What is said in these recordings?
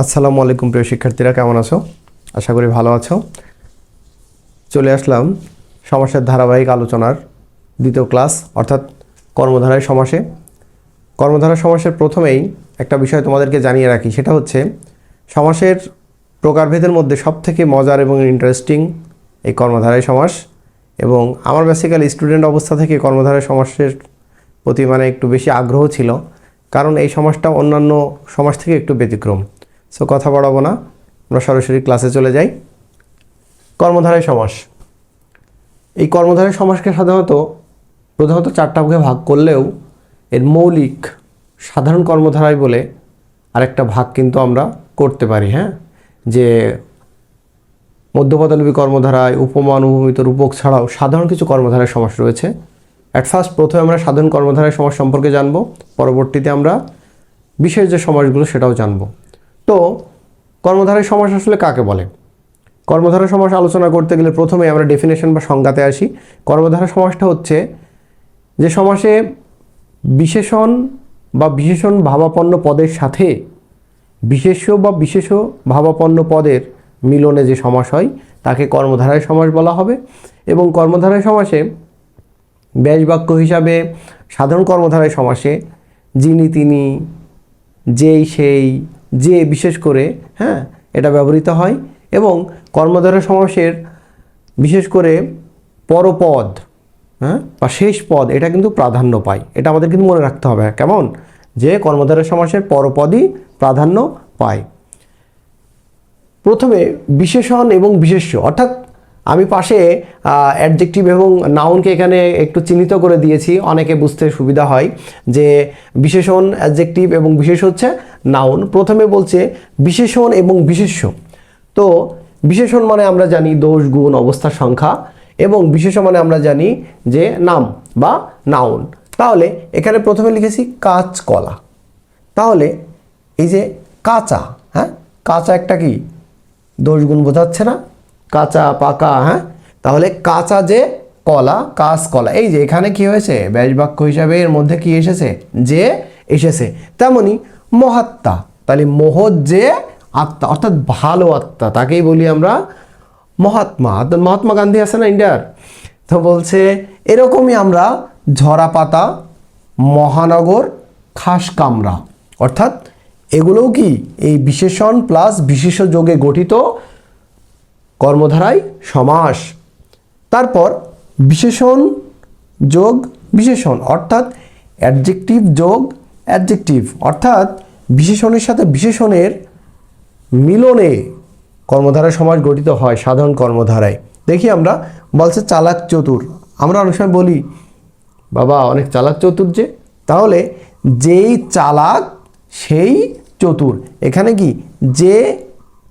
আসসালামু আলাইকুম প্রিয় শিক্ষার্থীরা, কেমন আছো? আশা করি ভালো আছো। চলে আসলাম সমাসের ধারাবাহিক আলোচনার দ্বিতীয় ক্লাস, অর্থাৎ কর্মধারায় সমাসে। কর্মধারা সমাসের প্রথমেই একটা বিষয় তোমাদেরকে জানিয়ে রাখি, সেটা হচ্ছে সমাসের প্রকারভেদের মধ্যে সবথেকে মজার এবং ইন্টারেস্টিং এই কর্মধারায় সমাস, এবং আমার বেসিক্যালি স্টুডেন্ট অবস্থা থেকে কর্মধারায় সমাসের প্রতি মানে একটু বেশি আগ্রহ ছিল, কারণ এই সমাজটা অন্যান্য সমাজ থেকে একটু ব্যতিক্রম। সো কথা বাড়াবো না। আমরা সরাসরি ক্লাসে চলে যাই। কর্মধারায় সমাস। এই কর্মধারায় সমাসকে সাধারণত, প্রধানত চারটা ভাগে ভাগ করলেও এর মৌলিক সাধারণ কর্মধারায় বলে আরেকটা ভাগ কিন্তু আমরা করতে পারি হ্যাঁ? যে মধ্যপদলিপি কর্মধারায় উপমান অনুভূমিত রূপক ছাড়াও সাধারণ কিছু কর্মধারায় সমাস রয়েছে। অ্যাট ফার্স্ট প্রথমে আমরা সাধারণ কর্মধারায় সমাস সম্পর্কে জানব। পরবর্তীতে আমরা বিশেষ যে সমাসগুলো সেটাও জানব। তো কর্মধারায় সমাস আসলে কাকে বলে? কর্মধারা সমাস আলোচনা করতে গেলে প্রথমে আমরা ডেফিনেশন বা সংজ্ঞাতে আসি। কর্মধারা সমাসটা হচ্ছে যে সমাসে বিশেষণ বা বিশেষণ ভাবাপন্ন পদের সাথে বিশেষ্য বা বিশেষ ভাবাপন্ন পদের মিলনে যে সমাস হয়, তাকে কর্মধারায় সমাস বলা হবে এবং কর্মধারায় সমাসে ব্যাস বাক্য হিসাবে সাধারণ কর্মধারায় সমাসে যিনি, তিনি, যেই, সেই যে, বিশেষ করে হ্যাঁ এটা ব্যবহৃত হয় এবং কর্মধারে সমাসের বিশেষ করে পরপদ হ্যাঁ বা শেষ পদ, এটা কিন্তু প্রাধান্য পায়। এটা আমাদের কিন্তু মনে রাখতে হবে। কেমন? যে, কর্মধারে সমাসের পরপদই প্রাধান্য পায়। প্রথমে বিশেষণ এবং বিশেষ্য, অর্থাৎ আমি পাশে অ্যাডজেক্টিভ এবং নাউনকে এখানে একটু চিহ্নিত করে দিয়েছি, অনেকে বুঝতে সুবিধা হয়, যে বিশেষণ অ্যাডজেক্টিভ এবং বিশেষ হচ্ছে নাউন প্রথমে বলছে বিশেষণ এবং বিশেষ্য। তো বিশেষণ মানে আমরা জানি দোষ, গুণ অবস্থার সংখ্যা এবং বিশেষ মানে আমরা জানি যে নাম বা নাউন তাহলে এখানে প্রথমে লিখেছি কাঁচকলা। তাহলে এই যে কাঁচা হ্যাঁ? কাঁচা একটা কি? দোষগুণ বোঝাচ্ছে না। কাঁচা, পাকা হ্যাঁ? তাহলে কাঁচা যে কলা, কাঁচ কলা, এই যে এখানে কি হয়েছে? ব্যাস বাক্য হিসাবে এর মধ্যে কি এসেছে? যে এসেছে। তেমনি মহাত্মা, তাহলে মহৎ যে আত্মা, অর্থাৎ ভালো আত্মা, তাকেই বলি আমরা মহাত্মা। অর্থাৎ মহাত্মা গান্ধী আছে না ইন্ডিয়ার? তো বলছে, এরকমই আমরা ঝরা পাতা মহানগর, খাস কামরা। অর্থাৎ এগুলোও কি? এই বিশেষণ প্লাস বিশেষ যোগে গঠিত কর্মধারায় সমাস। তারপর বিশেষণ যোগ বিশেষণ, অর্থাৎ অ্যাডজেক্টিভ যোগ অ্যাডজেক্টিভ অর্থাৎ বিশেষণের সাথে বিশেষণের মিলনে কর্মধারা সমাজ গঠিত হয় সাধারণ কর্মধারায়। দেখি আমরা, বলছে চালাক চতুর। আমরা অনেক সময় বলি, বাবা, অনেক চালাক চতুর যে। তাহলে যেই চালাক, সেই চতুর। এখানে কি? যে,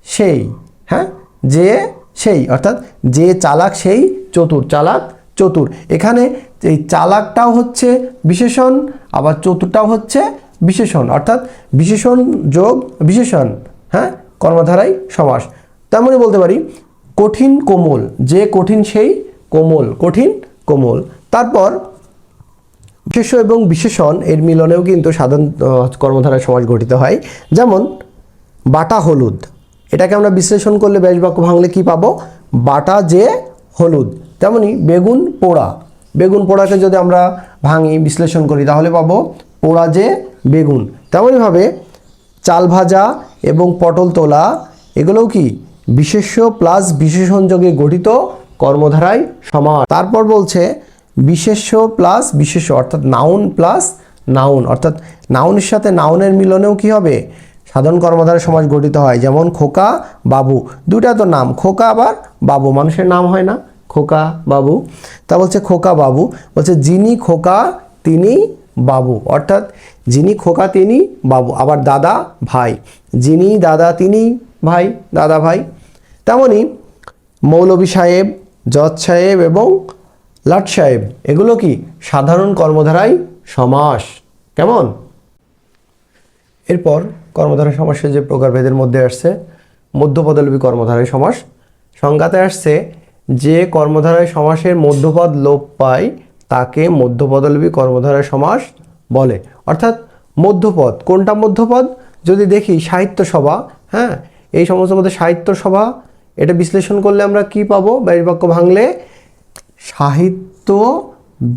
সেই। হ্যাঁ? যে সেই, অর্থাৎ যে চালাক সেই চতুর, চালাক চতুর। এখানে এই চালাকটাও হচ্ছে বিশেষণ, আবার চতুরটাও হচ্ছে বিশেষণ, অর্থাৎ বিশেষণ যোগ বিশেষণ হ্যাঁ? কর্মধারাই সমাস। তেমনই বলতে পারি, কঠিন কোমল, যে কঠিন সেই কোমল, কঠিন কোমল। তারপর বিশেষ এবং বিশেষণ এর মিলনেও কিন্তু সাধারণ কর্মধারায় সমাজ গঠিত হয়। যেমন, বাটা হলুদ। এটাকে আমরা বিশ্লেষণ করলে ব্যাস বাক্য ভাঙলে কি পাবো? বাটা যে হলুদ। তেমনি বেগুন পোড়া। বেগুন পোড়াকে যদি আমরা ভাঙি, বিশ্লেষণ করি, তাহলে পাবো পোড়া যে বেগুন। তেমনইভাবে চাল ভাজা এবং পটল তোলা, এগুলোও কি? বিশেষ্য প্লাস বিশেষণ যোগে গঠিত কর্মধারায় সমাস তারপর বলছে বিশেষ্য প্লাস বিশেষ্য, অর্থাৎ নাউন প্লাস নাউন। অর্থাৎ নাউনের সাথে নাউনের মিলনেও কি হবে? সাধারণ কর্মধারায় সমাজ গঠিত হয়, যেমন খোকা বাবু। দুটা তো নাম, খোকা আবার বাবু। মানুষের নাম হয় না, খোকা বাবু। তা বলছে খোকা বাবু, বলছে যিনি খোকা, তিনি বাবু। অর্থাৎ যিনি খোকা, তিনি বাবু। আবার দাদা, ভাই। যিনি দাদা, তিনি ভাই, দাদা, ভাই। তেমনই মৌলভী সাহেব, জজ সাহেব এবং লাট সাহেব, এগুলো কি সাধারণ কর্মধারায় সমাস? কেমন? এরপর কর্মধারা সমাসের যে প্রকারভেদের মধ্যে আসছে মধ্যপদলোপী কর্মধারায় সমাস। সংজ্ঞাতে আসছে যে কর্মধারায় সমাসের মধ্যপদ লোপ পায়, তাকে মধ্যপদলোপী কর্মধারায় সমাস বলে। অর্থাৎ মধ্যপদ, কোনটা মধ্যপদ? যদি দেখি সাহিত্য সভা হ্যাঁ এই সমস্ত মধ্যে সাহিত্য সভা, এটা বিশ্লেষণ করলে আমরা কি পাবো? বাক্য ভাঙলে সাহিত্য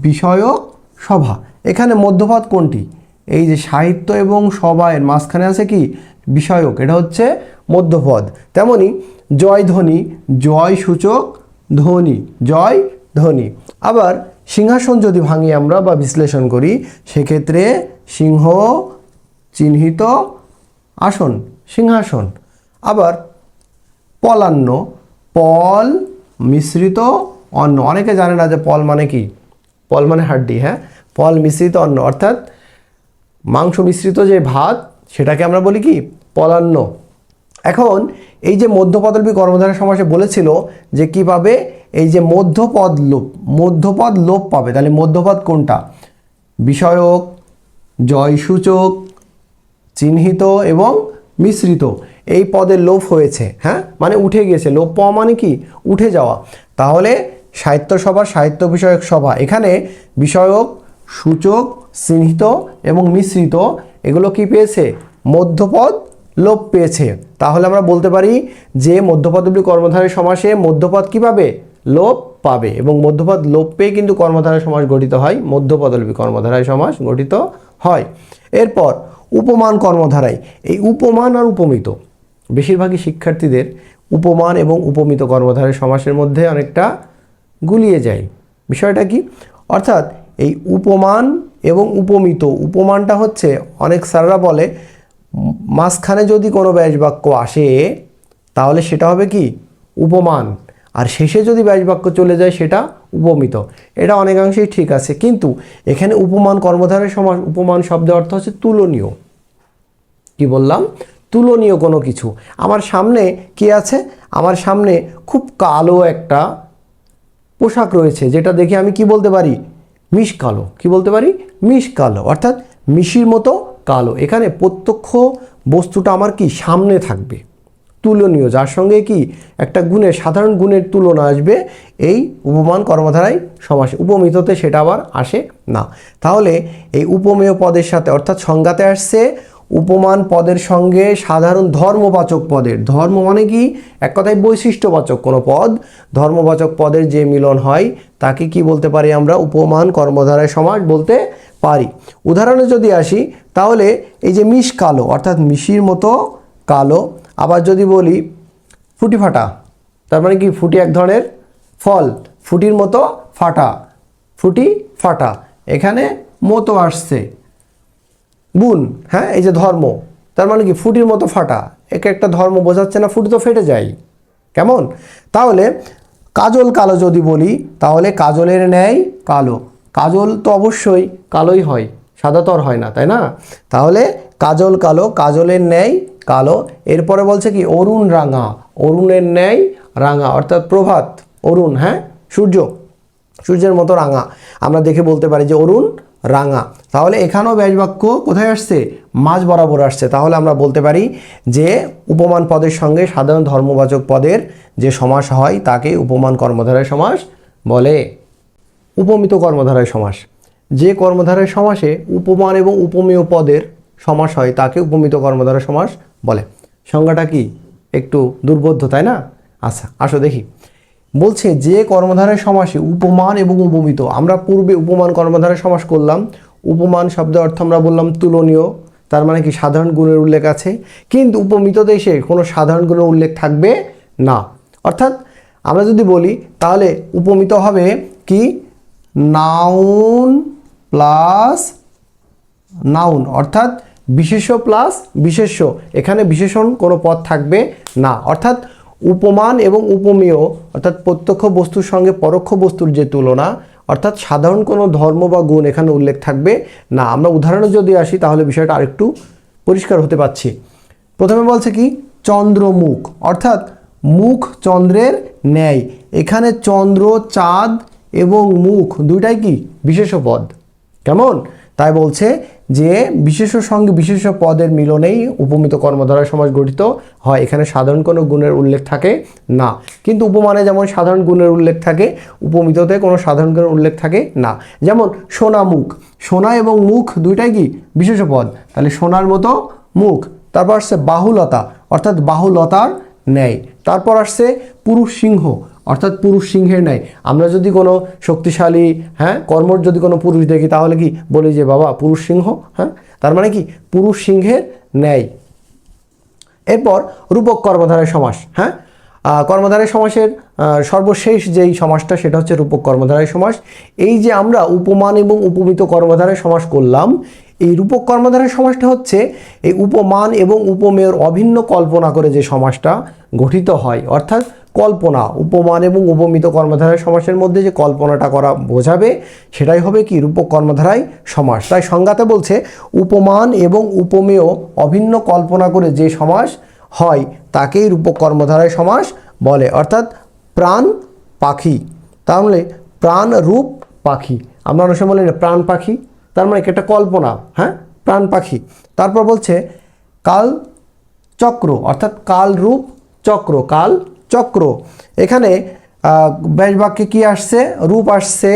বিষয়ক সভা। এখানে মধ্যপদ কোনটি? এই যে সাহিত্য এবং সভায়ের মাঝখানে আছে কি? বিষয়ক, এটা হচ্ছে মধ্যপদ। তেমনি জয় ধ্বনি, জয় সূচক, ধ্বনি, জয় ধ্বনি। আবার সিংহাসন যদি ভাঙি আমরা বা বিশ্লেষণ করি, সেক্ষেত্রে সিংহ চিহ্নিত আসন, সিংহাসন। আবার পলান্ন, পল মিশ্রিত অন্ন। অনেকে জানে না যে পল মানে কি? পল মানে হাড্ডি হ্যাঁ? পল মিশ্রিত অন্ন, অর্থাৎ মাংস মিশ্রিত যে ভাত, সেটাকে আমরা বলি কি? পলান্ন। এখন এই যে মধ্যপদলপী কর্মধারা সমাসে বলেছিল যে কি পাবে? এই যে মধ্যপদ লোপ মধ্যপদ লোপ পাবে। তাহলে মধ্যপদ কোনটা? বিষয়ক, জয়সূচক, চিহ্নিত এবং মিশ্রিত। এই পদের লোপ হয়েছে হ্যাঁ? মানে উঠে গিয়েছে। লোপ পাওয়া মানে কি? উঠে যাওয়া। তাহলে সাহিত্য সভা, সাহিত্য বিষয়ক সভা। এখানে বিষয়ক, সূচক চিহ্নিত এবং মিশ্রিত, এগুলো কি পেয়েছে? মধ্যপদ লোপ পেয়েছে। তাহলে আমরা বলতে পারি যে মধ্যপদবলী কর্মধারয় সমাসে মধ্যপদ কি পাবে লোপ পাবে এবং মধ্যপদ লোপ পেয়ে কিন্তু কর্মধারয় সমাস গঠিত হয়। মধ্যপদলপী কর্মধারায় সমাস গঠিত হয়। এরপর উপমান কর্মধারায়, এই উপমান আর উপমিত, বেশিরভাগই শিক্ষার্থীদের উপমান এবং উপমিত কর্মধারয় সমাসের মধ্যে অনেকটা গুলিয়ে যায়। বিষয়টা কি? অর্থাৎ এই উপমান এবং উপমিত। উপমানটা হচ্ছে, অনেক স্যাররা বলে, মাঝখানে যদি কোনো ব্যাস বাক্য আসে, তাহলে সেটা হবে কি? উপমান। আর শেষে যদি ব্যাস বাক্য চলে যায়, সেটা উপমিত। এটা অনেকাংশেই ঠিক আছে। কিন্তু এখানে উপমান কর্মধারের সমাস, উপমান শব্দের অর্থ হচ্ছে তুলনীয়। কি বললাম? তুলনীয় কোনো কিছু। আমার সামনে কি আছে? আমার সামনে খুব কালো একটা পোশাক রয়েছে, যেটা দেখে আমি কি বলতে পারি? মিশ কালো। কি বলতে পারি? মিশ কালো। অর্থাৎ মিশির মতো কালো। এখানে প্রত্যক্ষ বস্তুটা আমার কি? সামনে থাকবে। তুলনীয়। যার সঙ্গে কি? একটা গুণের, সাধারণ গুণের তুলনা আসবে। এই উপমান কর্মধারায় সমাসে। উপমিততে সেটা আবার আসে না। তাহলে এই উপমেয় পদের সাথে অর্থাৎ সংজ্ঞাতে আসছে উপমান পদের সঙ্গে সাধারণ ধর্মবাচক পদের। ধর্ম মানে কি? এক কথায় বৈশিষ্ট্যবাচক কোনো পদ। ধর্মবাচক পদের যে মিলন হয়, তাকে কি বলতে পারি আমরা? উপমান, কর্মধারায় সমাজ বলতে পারি। উদাহরণে যদি আসি, তাহলে এই যে মিশ কালো, অর্থাৎ মিশির মতো কালো, আবার যদি বলি ফুটি ফাটা, তার মানে কি? ফুটি এক ধরনের ফল, ফুটির মতো ফাটা, ফুটি ফাটা। এখানে মতো আসছে। গুণ হ্যাঁ? এই যে ধর্ম, তার মানে কি? ফুটির মতো ফাটা। একে একটা ধর্ম বোঝাচ্ছে না, ফুটি তো ফেটে যায়। কেমন? তাহলে কাজল কালো যদি বলি, তাহলে কাজলের ন্যায় কালো। কাজল তো অবশ্যই কালোই হয়, সাদা তো হয় না, তাই না? তাহলে কাজল কালো, কাজলের ন্যায় কালো। এরপরে বলছে কি? অরুণ রাঙা। অরুণের ন্যায় রাঙা, অর্থাৎ প্রভাত, অরুণ হ্যাঁ? সূর্য, সূর্যের মতো রাঙা। আমরা দেখে বলতে পারি যে অরুণ রাঙা। তাহলে এখানেও ব্যাস বাক্য কোথায় আসছে? মাঝ বরাবর আসছে। তাহলে আমরা বলতে পারি যে উপমান পদের সঙ্গে সাধারণ ধর্মবাচক পদের যে সমাস হয়, তাকে উপমান কর্মধারায় সমাস বলে। উপমিত কর্মধারয় সমাস। যে কর্মধারায় সমাসে উপমান এবং উপমেয় পদের সমাস হয়, তাকে উপমিত কর্মধারয় সমাস বলে। সংজ্ঞাটা কি? একটু দুর্বোধ্য, তাই না? আচ্ছা আসো দেখি। বলছে যে কর্মধারের সমাসে উপমান এবং উপমিত। আমরা পূর্বে উপমান কর্মধারয় সমাস করলাম। উপমান শব্দের অর্থ আমরা বললাম তুলনীয়। তার মানে কি সাধারণ গুণের উল্লেখ আছে। কিন্তু উপমিত দেশে কোনো সাধারণ গুণের উল্লেখ থাকবে না। অর্থাৎ আমরা যদি বলি, তাহলে উপমিত হবে কি? Noun plus noun. অর্থাৎ বিশেষ্য প্লাস বিশেষ্য। এখানে বিশেষণ কোনো পদ থাকবে না। অর্থাৎ উপমান এবং উপমেয়, অর্থাৎ প্রত্যক্ষ বস্তুর সঙ্গে পরোক্ষ বস্তুর যে তুলনা, অর্থাৎ সাধারণ কোনো ধর্ম বা গুণ এখানে উল্লেখ থাকবে না। আমরা উদাহরণে যদি আসি, তাহলে বিষয়টা আরেকটু পরিষ্কার হতে পারছি। প্রথমে বলছে কি? চন্দ্রমুখ, অর্থাৎ মুখ চন্দ্রের ন্যায়। এখানে চন্দ্র, চাঁদ এবং মুখ দুইটাই কি? বিশেষ পদ কেমন? তাই বলছে যে বিশেষ সঙ্গে বিশেষ পদের মিলনেই উপমিত কর্মধারয় সমাজ গঠিত হয়। এখানে সাধারণ কোনো গুণের উল্লেখ থাকে না। কিন্তু উপমানে যেমন সাধারণ গুণের উল্লেখ থাকে, উপমিততে কোনো সাধারণ গুণের উল্লেখ থাকে না। যেমন সোনা মুখ। সোনা এবং মুখ দুইটাই কি? বিশেষ পদ। তাহলে সোনার মতো মুখ। তারপর আসছে বাহুলতা। অর্থাৎ বাহুলতার ন্যায়। তারপর আসছে পুরুষ সিংহ। অর্থাৎ পুরুষ সিংহের ন্যায়। আমরা যদি কোনো শক্তিশালী হ্যাঁ কর্মর যদি কোনো পুরুষ দেখি তাহলে কি বলি যে বাবা পুরুষ সিংহ? হ্যাঁ? তার মানে কি? পুরুষ সিংহের ন্যায়। এরপর রূপক কর্মধারয় সমাস হ্যাঁ? আহ, কর্মধারয় সমাসের সর্বশেষ যেই সমাসটা সেটা হচ্ছে রূপক কর্মধারয় সমাস। এই যে আমরা উপমান এবং উপমিত কর্মধারয় সমাস করলাম এই রূপক কর্মধারয় সমাসটা হচ্ছে এই উপমান এবং উপমেয়ের অভিন্ন কল্পনা করে যে সমাসটা গঠিত হয়। অর্থাৎ কল্পনা, উপমান এবং উপমিত কর্মধারায় সমাসের মধ্যে যে কল্পনাটা করা বোঝাবে, সেটাই হবে কি রূপক কর্মধারায় সমাস। তাই সংজ্ঞাতে বলছে, উপমান এবং উপমেয় অভিন্ন কল্পনা করে যে সমাস হয়, তাকেই রূপক কর্মধারায় সমাস বলে। অর্থাৎ প্রাণ পাখি। তাহলে প্রাণ রূপ পাখি। আমরা অনেক সময় বলি প্রাণ পাখি, তার মানে একটা কল্পনা হ্যাঁ? প্রাণ পাখি। তারপর বলছে, কাল চক্র, অর্থাৎ কাল রূপ চক্র, কাল চক্র। এখানে ব্যাস বাক্যে কি আসছে? রূপ আসছে।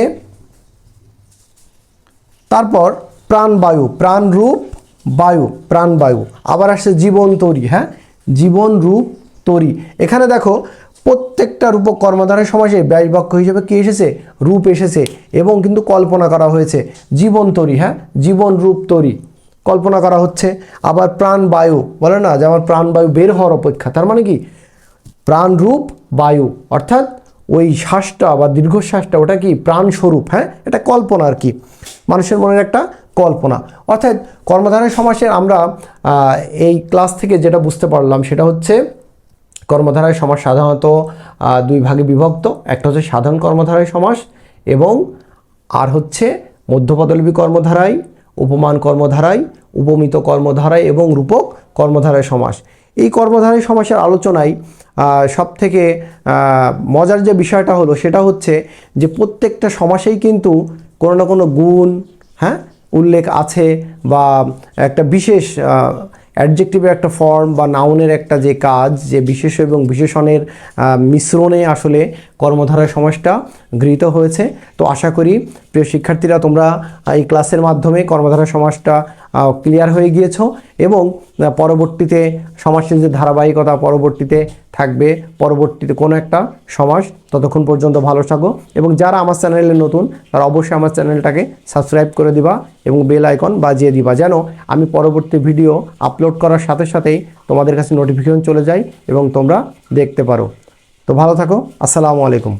তারপর প্রাণবায়ু, প্রাণরূপ, বায়ু, প্রাণবায়ু। আবার আসছে জীবন তরি হ্যাঁ? জীবন, রূপ, তরি। এখানে দেখো, প্রত্যেকটা রূপক কর্মধারের সমাজে ব্যয় বাক্য হিসেবে কি এসেছে? রূপ এসেছে এবং কিন্তু কল্পনা করা হয়েছে। জীবন তরি হ্যাঁ? জীবন, রূপ, তরি। কল্পনা করা হচ্ছে। আবার প্রাণবায়ু, বলে না যে আমার প্রাণবায়ু বের হওয়ার অপেক্ষা। তার মানে কি? প্রাণরূপ বায়ু, অর্থাৎ ওই শ্বাসটা বা দীর্ঘশ্বাসটা ওটা কি? প্রাণস্বরূপ হ্যাঁ? এটা কল্পনা আর কি। মানুষের মনের একটা কল্পনা। অর্থাৎ কর্মধারয় সমাসের আমরা এই ক্লাস থেকে যেটা বুঝতে পারলাম সেটা হচ্ছে কর্মধারায় সমাস সাধারণত দুই ভাগে বিভক্ত। একটা হচ্ছে সাধারণ কর্মধারায় সমাস এবং আর হচ্ছে মধ্যপদলিপি কর্মধারায়, উপমান কর্মধারায়, উপমিত কর্মধারায় এবং রূপক কর্মধারায় সমাস। এই কর্মধারায় সমাসের আলোচনায় সব থেকে মজার যে বিষয়টা হলো সেটা হচ্ছে যে প্রত্যেকটা সমাসেই কিন্তু কোনো না কোনো গুণ হ্যাঁ উল্লেখ আছে বা একটা বিশেষ অ্যাডজেক্টিভের একটা ফর্ম বা নাউনের একটা যে কাজ, যে বিশেষ এবং বিশেষণের মিশ্রণে আসলে কর্মধারায় সমাজটা গৃহীত হয়েছে। তো আশা করি প্রিয় শিক্ষার্থীরা তোমরা এই ক্লাসের মাধ্যমে কর্মধারা সমাজটা ক্লিয়ার হয়ে গিয়েছো এবং পরবর্তীতে সমাজের যে ধারাবাহিকতা পরবর্তীতে থাকবে, পরবর্তীতে কোনো একটা সমাজ ততক্ষণ পর্যন্ত ভালো থাকো এবং যারা আমার চ্যানেলে নতুন, তারা অবশ্যই আমার চ্যানেলটাকে সাবস্ক্রাইব করে দিবা এবং বেল আইকন বাজিয়ে দিবা যেন আমি পরবর্তী ভিডিও আপলোড করার সাথে সাথেই তোমাদের কাছে নোটিফিকেশন চলে যায় এবং তোমরা দেখতে পারো। তো ভালো থাকো, আসসালামু আলাইকুম।